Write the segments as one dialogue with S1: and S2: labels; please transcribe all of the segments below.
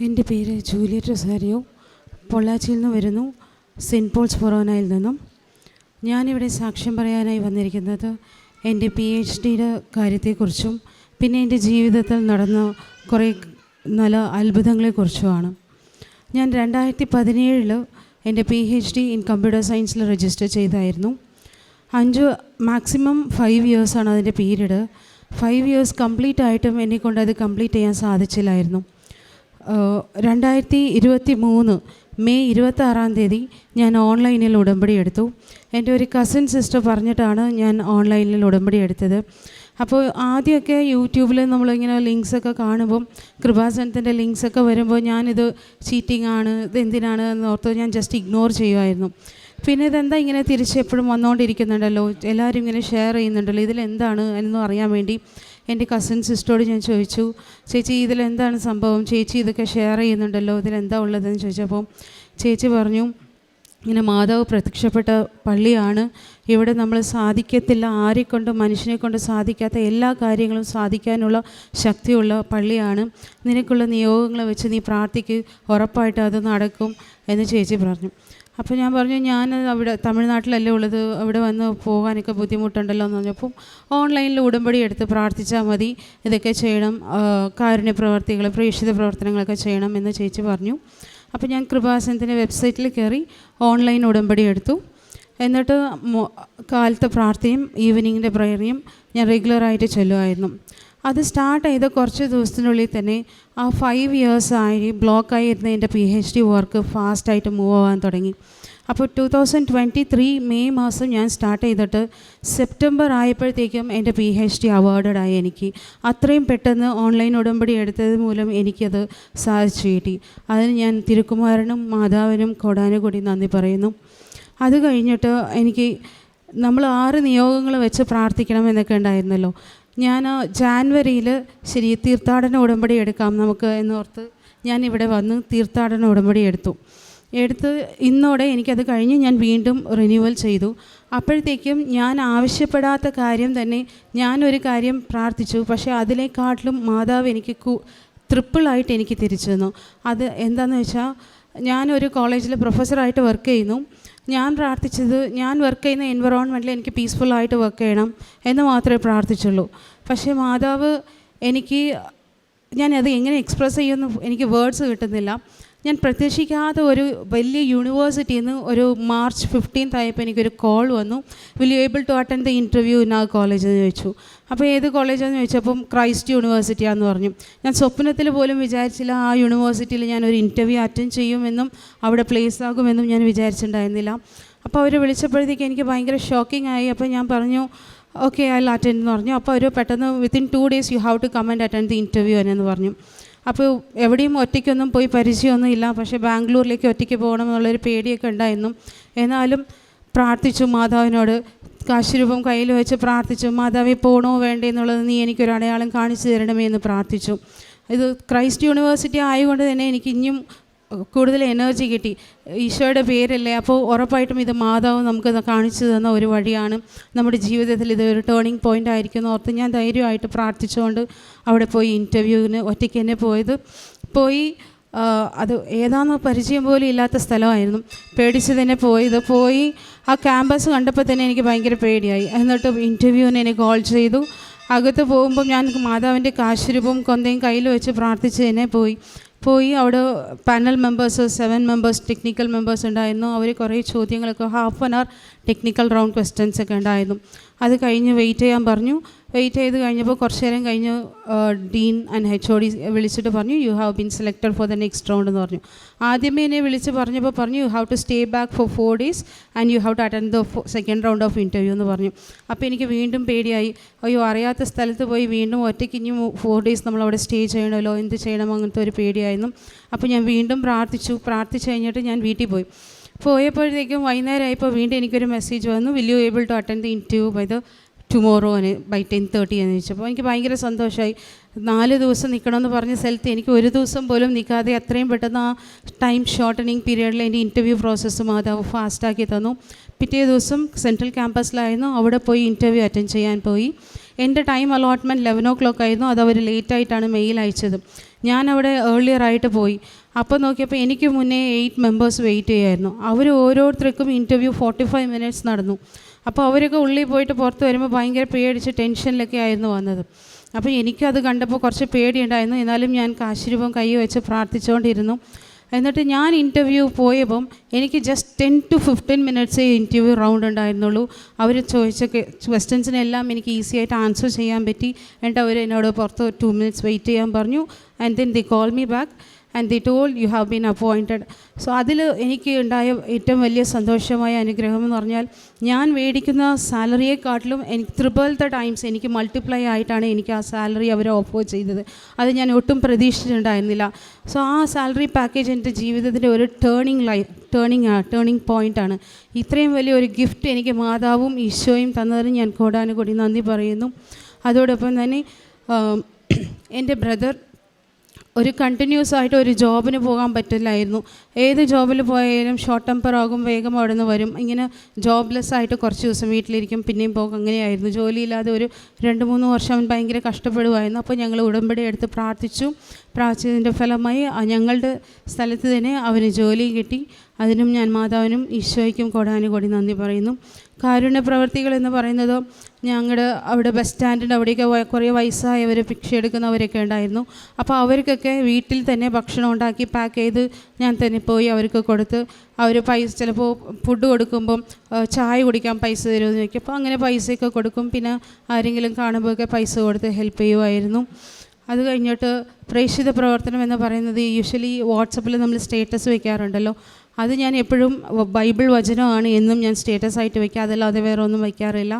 S1: എന്റെ പേര് Juliet Rosario. പൊള്ളാച്ചിയിൽ നിന്ന് വരുന്നു. സെന്റ് പോൾസ് ഫൊറോനയിൽ നിന്നും. ഞാനിവിടെ സാക്ഷ്യം പറയാനായി വന്നിരിക്കുന്നത് എന്റെ പി എച്ച് ഡിയുടെ കാര്യത്തെക്കുറിച്ചും പിന്നെ എന്റെ ജീവിതത്തിൽ നടന്ന കുറേ നല്ല അത്ഭുതങ്ങളെക്കുറിച്ചുമാണ്. ഞാൻ രണ്ടായിരത്തി പതിനേഴിൽ എന്റെ P H D in computer സയൻസിൽ രജിസ്റ്റർ ചെയ്തായിരുന്നു. അഞ്ച് മാക്സിമം ഫൈവ് ഇയേഴ്സാണ് അതിന്റെ പീരീഡ്. ഫൈവ് ഇയേഴ്സ് കംപ്ലീറ്റ് ആയിട്ടും എന്നെക്കൊണ്ട് അത് കംപ്ലീറ്റ് ചെയ്യാൻ സാധിച്ചില്ലായിരുന്നു. രണ്ടായിരത്തി ഇരുപത്തി മൂന്ന് മെയ് ഇരുപത്താറാം തീയതി ഞാൻ ഓൺലൈനിൽ ഉടമ്പടി എടുത്തു. എന്റെ ഒരു കസിൻ സിസ്റ്റർ പറഞ്ഞിട്ടാണ് ഞാൻ ഓൺലൈനിൽ ഉടമ്പടി എടുത്തത്. അപ്പോൾ ആദ്യമൊക്കെ യൂട്യൂബിൽ നമ്മളിങ്ങനെ ലിങ്ക്സൊക്കെ കാണുമ്പം കൃപാസനത്തിന്റെ ലിങ്ക്സൊക്കെ വരുമ്പോൾ ഞാനിത് ചീറ്റിംഗ് ആണ് ഇത് എന്തിനാണ് എന്ന് ഓർത്ത് ഞാൻ ജസ്റ്റ് ഇഗ്നോർ ചെയ്യുമായിരുന്നു. പിന്നെ ഇതെന്താ ഇങ്ങനെ തിരിച്ച് എപ്പോഴും വന്നുകൊണ്ടിരിക്കുന്നുണ്ടല്ലോ എല്ലാവരും ഇങ്ങനെ ഷെയർ ചെയ്യുന്നുണ്ടല്ലോ? ഇതിലെന്താണ് എന്നും അറിയാൻ വേണ്ടി എന്റെ കസിൻ സിസ്റ്ററോട് ഞാൻ ചോദിച്ചു. ചേച്ചി ഇതിലെന്താണ് സംഭവം? ചേച്ചി ഇതൊക്കെ ഷെയർ ചെയ്യുന്നുണ്ടല്ലോ? ഇതിലെന്താ ഉള്ളതെന്ന് ചോദിച്ചപ്പോൾ ചേച്ചി പറഞ്ഞു ഇങ്ങനെ മാതാവ് പ്രത്യക്ഷപ്പെട്ട പള്ളിയാണ്. ഇവിടെ നമ്മൾ സാധിക്കത്തില്ല. ആരെക്കൊണ്ട് മനുഷ്യനെ കൊണ്ട് സാധിക്കാത്ത എല്ലാ കാര്യങ്ങളും സാധിക്കാനുള്ള ശക്തിയുള്ള പള്ളിയാണ്. നിനക്കുള്ള നിയോഗങ്ങളെ വെച്ച് നീ പ്രാർത്ഥിക്ക്. ഉറപ്പായിട്ട് അത് നടക്കും എന്ന് ചേച്ചി പറഞ്ഞു. അപ്പോൾ ഞാൻ പറഞ്ഞു ഞാൻ അവിടെ തമിഴ്നാട്ടിലല്ലേ ഉള്ളത് അവിടെ വന്ന് പോകാനൊക്കെ ബുദ്ധിമുട്ടുണ്ടല്ലോ എന്ന് പറഞ്ഞപ്പം ഓൺലൈനിൽ ഉടമ്പടി എടുത്ത് പ്രാർത്ഥിച്ചാൽ മതി ഇതൊക്കെ ചെയ്യണം കാരുണ്യ പ്രവർത്തികൾ പ്രേക്ഷിത പ്രവർത്തനങ്ങളൊക്കെ ചെയ്യണം എന്ന് ചേച്ചി പറഞ്ഞു. അപ്പോൾ ഞാൻ കൃപാസനത്തിന്റെ വെബ്സൈറ്റിൽ കയറി ഓൺലൈൻ ഉടമ്പടി എടുത്തു. എന്നിട്ട് കാലത്തെ പ്രാർത്ഥനയും ഈവനിങ്ങിന്റെ പ്രയറിയും ഞാൻ റെഗുലറായിട്ട് ചൊല്ലുമായിരുന്നു. അത് സ്റ്റാർട്ട് ചെയ്ത കുറച്ച് ദിവസത്തിനുള്ളിൽ തന്നെ ആ ഫൈവ് ഇയേഴ്സ് ആയി ബ്ലോക്കായി ഇരുന്ന എന്റെ പി എച്ച് ഡി വർക്ക് ഫാസ്റ്റായിട്ട് മൂവ് ആവാൻ തുടങ്ങി. അപ്പോൾ two thousand twenty three May മാസം ഞാൻ സ്റ്റാർട്ട് ചെയ്തിട്ട് സെപ്റ്റംബർ ആയപ്പോഴത്തേക്കും എന്റെ പി എച്ച് ഡി അവാർഡഡ് ആയി എനിക്ക്. അത്രയും പെട്ടെന്ന് ഓൺലൈൻ ഉടമ്പടി എടുത്തത് മൂലം എനിക്കത് സാധിച്ചു കിട്ടി. അതിന് ഞാൻ തിരുക്കുമാരനും മാതാവിനും കൊടാനുകൂടി നന്ദി പറയുന്നു. അത് കഴിഞ്ഞിട്ട് എനിക്ക് നമ്മൾ ആറ് നിയോഗങ്ങൾ വെച്ച് പ്രാർത്ഥിക്കണം എന്നൊക്കെ ഉണ്ടായിരുന്നല്ലോ. ഞാൻ ജാൻവരിയിൽ ശരി തീർത്ഥാടന ഉടമ്പടി എടുക്കാം നമുക്ക് എന്നോർത്ത് ഞാൻ ഇവിടെ വന്ന് തീർത്ഥാടന ഉടമ്പടി എടുത്തു. എടുത്ത് ഇന്നോടെ എനിക്കത് കഴിഞ്ഞ് ഞാൻ വീണ്ടും റിന്യൂവൽ ചെയ്തു. അപ്പോഴത്തേക്കും ഞാൻ ആവശ്യപ്പെടാത്ത കാര്യം തന്നെ ഞാനൊരു കാര്യം പ്രാർത്ഥിച്ചു. പക്ഷേ അതിലേക്കാട്ടിലും മാതാവ് എനിക്ക് കു ട്രിപ്പിളായിട്ട് എനിക്ക് തിരിച്ചു തന്നു. അത് എന്താണെന്ന് വെച്ചാൽ ഞാനൊരു കോളേജിൽ പ്രൊഫസറായിട്ട് വർക്ക് ചെയ്യുന്നു. ഞാൻ പ്രാർത്ഥിച്ചത് ഞാൻ വർക്ക് ചെയ്യുന്ന എൻവറോൺമെന്റിൽ എനിക്ക് പീസ്ഫുള്ളായിട്ട് വർക്ക് ചെയ്യണം എന്ന് മാത്രമേ പ്രാർത്ഥിച്ചുള്ളൂ. പക്ഷേ മാതാവ് എനിക്ക് ഞാൻ അത് എങ്ങനെ എക്സ്പ്രസ് ചെയ്യുമെന്ന് എനിക്ക് വേർഡ്സ് കിട്ടുന്നില്ല. ഞാൻ പ്രതീക്ഷിക്കാതെ ഒരു വലിയ യൂണിവേഴ്സിറ്റിയിൽ നിന്ന് ഒരു മാർച്ച് ഫിഫ്റ്റീൻത്ത് ആയപ്പോൾ എനിക്കൊരു കോൾ വന്നു. Will you able to attend the interview in ആ കോളേജ് എന്ന് ചോദിച്ചു. അപ്പോൾ ഏത് കോളേജാന്ന് ചോദിച്ചപ്പം ക്രൈസ്റ്റ് യൂണിവേഴ്സിറ്റിയാന്ന് പറഞ്ഞു. ഞാൻ സ്വപ്നത്തിൽ പോലും വിചാരിച്ചില്ല ആ യൂണിവേഴ്സിറ്റിയിൽ ഞാൻ ഒരു ഇന്റർവ്യൂ അറ്റൻഡ് ചെയ്യുമെന്നും അവിടെ പ്ലേസ് ആകുമെന്നും ഞാൻ വിചാരിച്ചിട്ടുണ്ടായിരുന്നില്ല. അപ്പോൾ അവർ വിളിച്ചപ്പോഴത്തേക്ക് എനിക്ക് ഭയങ്കര ഷോക്കിംഗ് ആയി. അപ്പോൾ ഞാൻ പറഞ്ഞു ഓക്കെ ഐ അറ്റൻഡ് എന്ന് പറഞ്ഞു. അപ്പോൾ അവർ പെട്ടെന്ന് within two days you have to come and attend the interview എന്നു പറഞ്ഞു. അപ്പോൾ എവിടെയും ഒറ്റയ്ക്കൊന്നും പോയി പരിചയമൊന്നും ഇല്ല. പക്ഷേ ബാംഗ്ലൂരിലേക്ക് ഒറ്റയ്ക്ക് പോകണം എന്നുള്ളൊരു പേടിയൊക്കെ ഉണ്ടായിരുന്നു. എന്നാലും പ്രാർത്ഥിച്ചു മാതാവിനോട് കാശുരൂപം കയ്യിൽ വെച്ച് പ്രാർത്ഥിച്ചു. മാതാവി പോകണോ വേണ്ടേ എന്നുള്ളത് നീ എനിക്കൊരു അടയാളം കാണിച്ചു തരണമേ എന്ന് പ്രാർത്ഥിച്ചു. ഇത് ക്രൈസ്റ്റ് യൂണിവേഴ്സിറ്റി ആയതുകൊണ്ട് തന്നെ എനിക്ക് ഇനിയും കൂടുതൽ എനർജി കിട്ടി. ഈശോയുടെ പേരല്ലേ? അപ്പോൾ ഉറപ്പായിട്ടും ഇത് മാതാവ് നമുക്ക് കാണിച്ചു തന്ന ഒരു വഴിയാണ്. നമ്മുടെ ജീവിതത്തിൽ ഇത് ഒരു ടേണിംഗ് പോയിന്റ് ആയിരിക്കും ഓർത്ത് ഞാൻ ധൈര്യമായിട്ട് പ്രാർത്ഥിച്ചുകൊണ്ട് അവിടെ പോയി ഇന്റർവ്യൂവിന് ഒറ്റയ്ക്ക് തന്നെ പോയത്. പോയി അത് ഏതാണെന്ന് പരിചയം പോലും ഇല്ലാത്ത സ്ഥലമായിരുന്നു. പേടിച്ച് തന്നെ പോയത്. പോയി ആ ക്യാമ്പസ് കണ്ടപ്പോൾ തന്നെ എനിക്ക് ഭയങ്കര പേടിയായി. എന്നിട്ട് ഇന്റർവ്യൂവിന് എന്നെ കോൾ ചെയ്തു. അകത്ത് പോകുമ്പോൾ ഞാൻ മാതാവിന്റെ കാശുരൂപം കൊന്തയും കയ്യിൽ വെച്ച് പ്രാർത്ഥിച്ച് തന്നെ പോയി. പോയി അവിടെ panel members seven members technical members ഉണ്ടായിരുന്നു. അവർ കുറേ ചോദ്യങ്ങളൊക്കെ ഹാഫ് ആൻ അവർ ടെക്നിക്കൽ റൗണ്ട് ക്വസ്റ്റ്യൻസ് ഒക്കെ ഉണ്ടായിരുന്നു. അത് കഴിഞ്ഞ് വെയിറ്റ് ചെയ്യാൻ പറഞ്ഞു. വെയിറ്റ് ചെയ്ത് കഴിഞ്ഞപ്പോൾ കുറച്ച് നേരം കഴിഞ്ഞ് dean and H O D വിളിച്ചിട്ട് പറഞ്ഞു you have been selected for the next round എന്ന് പറഞ്ഞു. ആദ്യമേ എന്നെ വിളിച്ച് പറഞ്ഞപ്പോൾ പറഞ്ഞു you have to stay back for four days and you have to attend the second round of interview എന്ന് പറഞ്ഞു. അപ്പോൾ എനിക്ക് വീണ്ടും പേടിയായി. അയ്യോ അറിയാത്ത സ്ഥലത്ത് പോയി വീണ്ടും ഒറ്റയ്ക്ക് ഇനി ഫോർ ഡേയ്സ് നമ്മൾ അവിടെ സ്റ്റേ ചെയ്യണമല്ലോ എന്ത് ചെയ്യണമോ അങ്ങനത്തെ ഒരു പേടിയായിരുന്നു. അപ്പോൾ ഞാൻ വീണ്ടും പ്രാർത്ഥിച്ചു. പ്രാർത്ഥിച്ചു കഴിഞ്ഞിട്ട് ഞാൻ വീട്ടിൽ പോയി. പോയപ്പോഴത്തേക്കും വൈകുന്നേരമായപ്പോൾ വീണ്ടും എനിക്കൊരു മെസ്സേജ് വന്നു. Will you able to attend the interview by the tomorrow by ten thirty എന്ന് ചോദിച്ചപ്പോൾ എനിക്ക് ഭയങ്കര സന്തോഷമായി. നാല് ദിവസം നിൽക്കണമെന്ന് പറഞ്ഞ സ്ഥലത്ത് എനിക്ക് ഒരു ദിവസം പോലും നിൽക്കാതെ അത്രയും പെട്ടെന്ന് ആ ടൈം ഷോർട്ടനിങ് പീരീഡിൽ എന്റെ ഇന്റർവ്യൂ പ്രോസസ്സ് മാതാവ് ഫാസ്റ്റാക്കി തന്നു. പിറ്റേ ദിവസം സെൻട്രൽ ക്യാമ്പസിലായിരുന്നു അവിടെ പോയി ഇന്റർവ്യൂ അറ്റൻഡ് ചെയ്യാൻ പോയി. എന്റെ time allotment eleven o'clock ആയിരുന്നു. അത് അവർ ലേറ്റായിട്ടാണ് മെയിൽ അയച്ചത്. ഞാൻ അവിടെ ഏർലിയർ ആയിട്ട് പോയി. അപ്പോൾ നോക്കിയപ്പോൾ എനിക്ക് മുന്നേ എയ്റ്റ് മെമ്പേഴ്സ് വെയിറ്റ് ചെയ്യായിരുന്നു. അവർ ഓരോരുത്തർക്കും ഇന്റർവ്യൂ ഫോർട്ടി ഫൈവ് മിനിറ്റ്സ് നടന്നു. അപ്പോൾ അവരൊക്കെ ഉള്ളിൽ പോയിട്ട് പുറത്ത് വരുമ്പോൾ ഭയങ്കര പേടിച്ച് ടെൻഷനിലൊക്കെ ആയിരുന്നു വന്നത്. അപ്പോൾ എനിക്കത് കണ്ടപ്പോൾ കുറച്ച് പേടിയുണ്ടായിരുന്നു. എന്നാലും ഞാൻ കാശിരൂപം കൈ വെച്ച് പ്രാർത്ഥിച്ചുകൊണ്ടിരുന്നു എന്നിട്ട് ഞാൻ ഇന്റർവ്യൂ പോയപ്പം എനിക്ക് ജസ്റ്റ് ടെൻ ടു ഫിഫ്റ്റീൻ മിനിറ്റ്സേ ഇന്റർവ്യൂ റൗണ്ട് ഉണ്ടായിരുന്നുള്ളൂ. അവർ ചോദിച്ച ക്വസ്റ്റ്യൻസിനെല്ലാം എനിക്ക് ഈസി ആയിട്ട് ആൻസർ ചെയ്യാൻ പറ്റി. എന്നിട്ട് അവർ എന്നോട് പുറത്ത് ടു മിനിറ്റ്സ് വെയിറ്റ് ചെയ്യാൻ പറഞ്ഞു. And then they call me back and they told you have been appointed so അതിൽ എനിക്ക് ഉണ്ടായ ഏറ്റവും വലിയ സന്തോഷമായ അനുഗ്രഹം എന്ന് പറഞ്ഞാൽ ഞാൻ മേടിക്കുന്ന സാലറിയെക്കാട്ടിലും എനിക്ക് ത്രിപ്പിൾ ദ ടൈംസ് എനിക്ക് മൾട്ടിപ്ലൈ ആയിട്ടാണ് എനിക്ക് ആ സാലറി അവർ ഓഫർ ചെയ്തത്. അത് ഞാൻ ഒട്ടും പ്രതീക്ഷിച്ചിട്ടുണ്ടായിരുന്നില്ല. സോ ആ സാലറി പാക്കേജ് എന്റെ ജീവിതത്തിന്റെ ഒരു ടേണിംഗ് ലൈ ടേണിംഗ് ടേണിംഗ് പോയിന്റാണ് ഇത്രയും വലിയ ഒരു ഗിഫ്റ്റ് എനിക്ക് മാതാവും ഈശോയും തന്നതിന് ഞാൻ കോടാനുകൂടി നന്ദി പറയുന്നു. അതോടൊപ്പം തന്നെ എന്റെ ബ്രദർ ഒരു കണ്ടിന്യൂസ് ആയിട്ട് ഒരു ജോബിന് പോകാൻ പറ്റില്ലായിരുന്നു. ഏത് ജോബിൽ പോയാലും ഷോർട്ട് ടെമ്പർ ആകും വേഗം അവിടെ നിന്ന് വരും. ഇങ്ങനെ ജോബ്ലെസ് ആയിട്ട് കുറച്ച് ദിവസം വീട്ടിലിരിക്കും പിന്നെയും പോകും. അങ്ങനെയായിരുന്നു. ജോലിയില്ലാതെ ഒരു രണ്ട് മൂന്ന് വർഷം അവൻ ഭയങ്കര കഷ്ടപ്പെടുമായിരുന്നു അപ്പോൾ ഞങ്ങൾ ഉടമ്പടി എടുത്ത് പ്രാർത്ഥിച്ചു. പ്രാർത്ഥിച്ചതിന്റെ ഫലമായി ഞങ്ങളുടെ സ്ഥലത്ത് തന്നെ അവന് ജോലി കിട്ടി. അതിനും ഞാൻ മാതാവിനും ഈശോയ്ക്കും കൊടാനുകൂടി നന്ദി പറയുന്നു. കാരുണ്യ പ്രവർത്തികൾ എന്ന് പറയുന്നത് ഞങ്ങളുടെ അവിടെ ബസ് സ്റ്റാൻഡിന്റെ അവിടെയൊക്കെ കുറേ വയസ്സായവർ ഭിക്ഷ എടുക്കുന്നവരൊക്കെ ഉണ്ടായിരുന്നു. അപ്പോൾ അവർക്കൊക്കെ വീട്ടിൽ തന്നെ ഭക്ഷണം ഉണ്ടാക്കി പാക്ക് ചെയ്ത് ഞാൻ തന്നെ പോയി അവർക്ക് കൊടുത്ത് അവർ പൈസ ചിലപ്പോൾ ഫുഡ് കൊടുക്കുമ്പം ചായ കുടിക്കാൻ പൈസ തരുമെന്ന് ചോദിക്കും. അപ്പോൾ അങ്ങനെ പൈസയൊക്കെ കൊടുക്കും. പിന്നെ ആരെങ്കിലും കാണുമ്പോഴൊക്കെ പൈസ കൊടുത്ത് ഹെൽപ്പ് ചെയ്യുമായിരുന്നു അത് കഴിഞ്ഞിട്ട് പ്രേക്ഷിത പ്രവർത്തനം എന്ന് പറയുന്നത് യൂഷ്വലി വാട്സപ്പിൽ നമ്മൾ സ്റ്റേറ്റസ് വെക്കാറുണ്ടല്ലോ. അത് ഞാൻ എപ്പോഴും ബൈബിൾ വചനമാണ് എന്നും ഞാൻ സ്റ്റേറ്റസ് ആയിട്ട് വയ്ക്കുക അതല്ലാതെ വേറെ ഒന്നും വയ്ക്കാറില്ല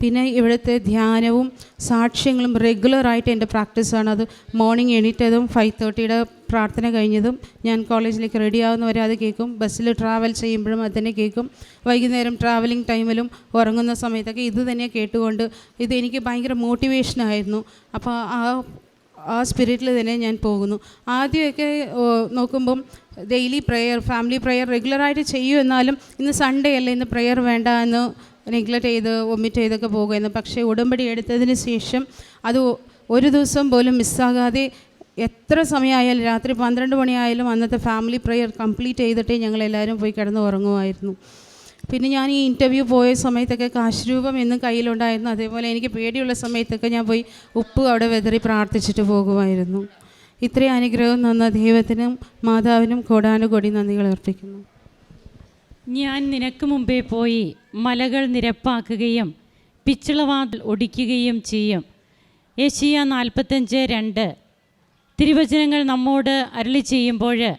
S1: പിന്നെ ഇവിടുത്തെ ധ്യാനവും സാക്ഷ്യങ്ങളും റെഗുലറായിട്ട് എന്റെ പ്രാക്ടീസാണ് അത് മോർണിംഗ് എണീറ്റതും ഫൈവ് തേർട്ടിയുടെ പ്രാർത്ഥന കഴിഞ്ഞതും ഞാൻ കോളേജിലേക്ക് റെഡി ആകുന്നവരെ അത് കേൾക്കും. ബസ്സിൽ ട്രാവൽ ചെയ്യുമ്പോഴും അത് തന്നെ കേൾക്കും. വൈകുന്നേരം ട്രാവലിംഗ് ടൈമിലും ഉറങ്ങുന്ന സമയത്തൊക്കെ ഇത് തന്നെ കേട്ടുകൊണ്ട് ഇത് എനിക്ക് ഭയങ്കര മോട്ടിവേഷനായിരുന്നു അപ്പോൾ ആ ആ സ്പിരിറ്റിൽ തന്നെ ഞാൻ പോകുന്നു. ആദ്യമൊക്കെ നോക്കുമ്പം ഡെയിലി പ്രെയർ ഫാമിലി പ്രെയർ റെഗുലറായിട്ട് ചെയ്യൂ എന്നാലും ഇന്ന് സൺഡേ അല്ലേ ഇന്ന് പ്രെയർ വേണ്ട എന്ന് നെഗ്ലക്റ്റ് ചെയ്ത് ഒമിറ്റ് ചെയ്തൊക്കെ പോകുമായിരുന്നു പക്ഷേ ഉടമ്പടി എടുത്തതിന് ശേഷം അത് ഒരു ദിവസം പോലും മിസ്സാകാതെ എത്ര സമയമായാലും രാത്രി പന്ത്രണ്ട് മണിയായാലും അന്നത്തെ ഫാമിലി പ്രെയർ കംപ്ലീറ്റ് ചെയ്തിട്ടേ ഞങ്ങളെല്ലാവരും പോയി കിടന്ന് ഉറങ്ങുമായിരുന്നു. പിന്നെ ഞാൻ ഈ ഇന്റർവ്യൂ പോയ സമയത്തൊക്കെ കാശ്രൂപം എന്നും കയ്യിലുണ്ടായിരുന്നു. അതേപോലെ എനിക്ക് പേടിയുള്ള സമയത്തൊക്കെ ഞാൻ പോയി ഉപ്പ് അവിടെ വെതറി പ്രാർത്ഥിച്ചിട്ട് പോകുമായിരുന്നു. ഇത്രയും അനുഗ്രഹം നന്ന ദൈവത്തിനും മാതാവിനും കോടാനുകോടി നന്ദികൾ അർപ്പിക്കുന്നു.
S2: ഞാൻ നിനക്ക് മുമ്പേ പോയി മലകൾ നിരപ്പാക്കുകയും പിച്ചളവാതിൽ ഒടിക്കുകയും ചെയ്യും. ഏഷ്യ നാൽപ്പത്തഞ്ച് രണ്ട്. തിരുവചനങ്ങൾ നമ്മോട് അരളി ചെയ്യുമ്പോൾ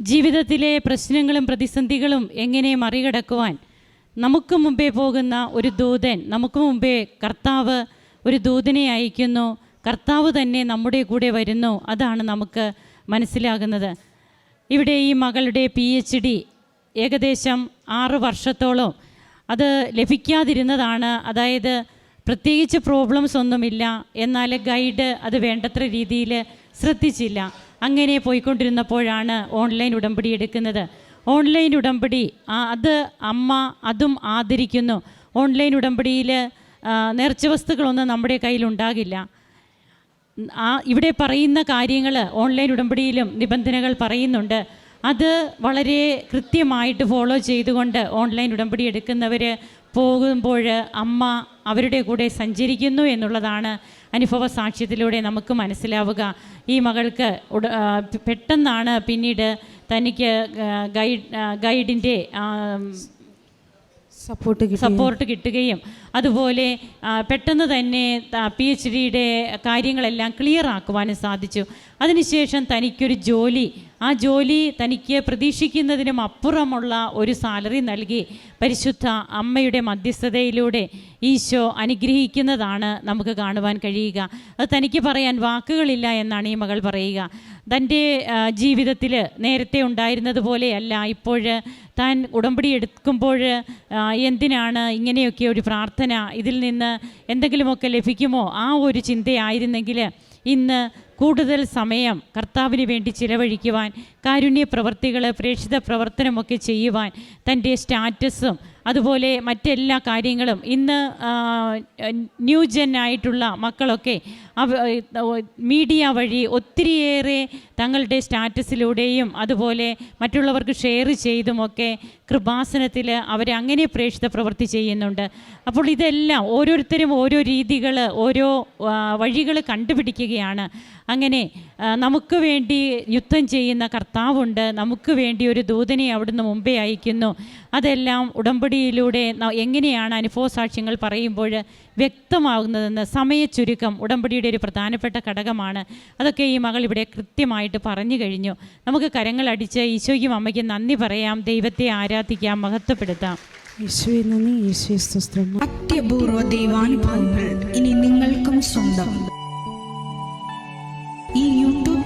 S2: ജീവിതത്തിലെ പ്രശ്നങ്ങളും പ്രതിസന്ധികളും എങ്ങനെ മറികടക്കുവാൻ നമുക്ക് മുമ്പേ പോകുന്ന ഒരു ദൂതൻ നമുക്ക് മുമ്പേ കർത്താവ് ഒരു ദൂതനെ അയക്കുന്നു. കർത്താവ് തന്നെ നമ്മുടെ കൂടെ വരുന്നു. അതാണ് നമുക്ക് മനസ്സിലാകുന്നത്. ഇവിടെ ഈ മകളുടെ പി എച്ച് ഡി ഏകദേശം ആറ് വർഷത്തോളം അത് ലഭിക്കാതിരുന്നതാണ്. അതായത് പ്രത്യേകിച്ച് പ്രോബ്ലംസ് ഒന്നുമില്ല. എന്നാൽ ഗൈഡ് അത് വേണ്ടത്ര രീതിയിൽ ശ്രദ്ധിച്ചില്ല. അങ്ങനെ പോയിക്കൊണ്ടിരുന്നപ്പോഴാണ് ഓൺലൈൻ ഉടമ്പടി എടുക്കുന്നത്. ഓൺലൈൻ ഉടമ്പടി അത് അമ്മ അതും ആദരിക്കുന്നു. ഓൺലൈൻ ഉടമ്പടിയിൽ നേർച്ച വസ്തുക്കളൊന്നും നമ്മുടെ കയ്യിലുണ്ടാകില്ല ആ ഇവിടെ പറയുന്ന കാര്യങ്ങൾ ഓൺലൈൻ ഉടമ്പടിയിലും നിബന്ധനകൾ പറയുന്നുണ്ട്. അത് വളരെ കൃത്യമായിട്ട് ഫോളോ ചെയ്തുകൊണ്ട് ഓൺലൈൻ ഉടമ്പടി എടുക്കുന്നവർ പോകുമ്പോൾ അമ്മ അവരുടെ കൂടെ സഞ്ചരിക്കുന്നു എന്നുള്ളതാണ് അനുഭവ സാക്ഷ്യത്തിലൂടെ നമുക്ക് മനസ്സിലാവുക. ഈ മകൾക്ക് ഉട പെട്ടെന്നാണ് പിന്നീട് തനിക്ക് ഗൈഡ് ഗൈഡിന്റെ
S1: സപ്പോർട്ട്
S2: സപ്പോർട്ട് കിട്ടുകയും അതുപോലെ പെട്ടെന്ന് തന്നെ പി എച്ച് ഡിയുടെ കാര്യങ്ങളെല്ലാം ക്ലിയർ ആക്കുവാനും സാധിച്ചു. അതിനുശേഷം തനിക്കൊരു ജോലി. ആ ജോലി തനിക്ക് പ്രതീക്ഷിക്കുന്നതിനും അപ്പുറമുള്ള ഒരു സാലറി നൽകി പരിശുദ്ധ അമ്മയുടെ മധ്യസ്ഥതയിലൂടെ ഈശോ അനുഗ്രഹിക്കുന്നതാണ് നമുക്ക് കാണുവാൻ കഴിയുക. അത് തനിക്ക് പറയാൻ വാക്കുകളില്ല എന്നാണ് ഈ മകൾ പറയുക. തന്റെ ജീവിതത്തിൽ നേരത്തെ ഉണ്ടായിരുന്നത് പോലെയല്ല. ഇപ്പോൾ താൻ ഉടമ്പടി എടുക്കുമ്പോൾ എന്തിനാണ് ഇങ്ങനെയൊക്കെ ഒരു പ്രാർത്ഥന ഇതിൽ നിന്ന് എന്തെങ്കിലുമൊക്കെ ലഭിക്കുമോ? ആ ഒരു ചിന്തയായിരുന്നെങ്കിൽ ഇന്ന് കൂടുതൽ സമയം കർത്താവിന് വേണ്ടി ചിലവഴിക്കുവാൻ കാരുണ്യ പ്രവർത്തികൾ പ്രേക്ഷിത പ്രവർത്തനമൊക്കെ ചെയ്യുവാൻ തന്റെ സ്റ്റാറ്റസും അതുപോലെ മറ്റെല്ലാ കാര്യങ്ങളും. ഇന്ന് ന്യൂ ജെൻ ആയിട്ടുള്ള മക്കളൊക്കെ മീഡിയ വഴി ഒത്തിരിയേറെ തങ്ങളുടെ സ്റ്റാറ്റസിലൂടെയും അതുപോലെ മറ്റുള്ളവർക്ക് ഷെയർ ചെയ്തുമൊക്കെ കൃപാസനത്തിൽ അവർ അങ്ങനെ പ്രേക്ഷിത പ്രവൃത്തി ചെയ്യുന്നുണ്ട്. അപ്പോൾ ഇതെല്ലാം ഓരോരുത്തരും ഓരോ രീതികൾ ഓരോ വഴികൾ കണ്ടുപിടിക്കുകയാണ്. അങ്ങനെ നമുക്ക് വേണ്ടി യുദ്ധം ചെയ്യുന്ന കർത്താവുണ്ട്. നമുക്ക് വേണ്ടി ഒരു ദൂതനെ അവിടുന്ന് മുമ്പേ അയക്കുന്നു. അതെല്ലാം ഉടമ്പടിയിലൂടെ എങ്ങനെയാണ് അനുഭവ സാക്ഷ്യങ്ങൾ പറയുമ്പോൾ വ്യക്തമാകുന്നതെന്ന് സമയച്ചുരുക്കം ഉടമ്പടിയുടെ ഒരു പ്രധാനപ്പെട്ട ഘടകമാണ്. അതൊക്കെ ഈ മകൾ ഇവിടെ കൃത്യമായിട്ട് പറഞ്ഞു കഴിഞ്ഞു. നമുക്ക് കരങ്ങളടിച്ച് ഈശോയ്ക്കും അമ്മയ്ക്കും നന്ദി പറയാം. ദൈവത്തെ ആരാധിക്കാം. മഹത്വപ്പെടുത്താം.
S1: ഈശോ നന്ദി. ഈശോ സ്തോത്രം
S3: അത്യപൂർവ ദൈവാനുഭവങ്ങൾ ഇനി നിങ്ങൾക്കും സ്വന്തം.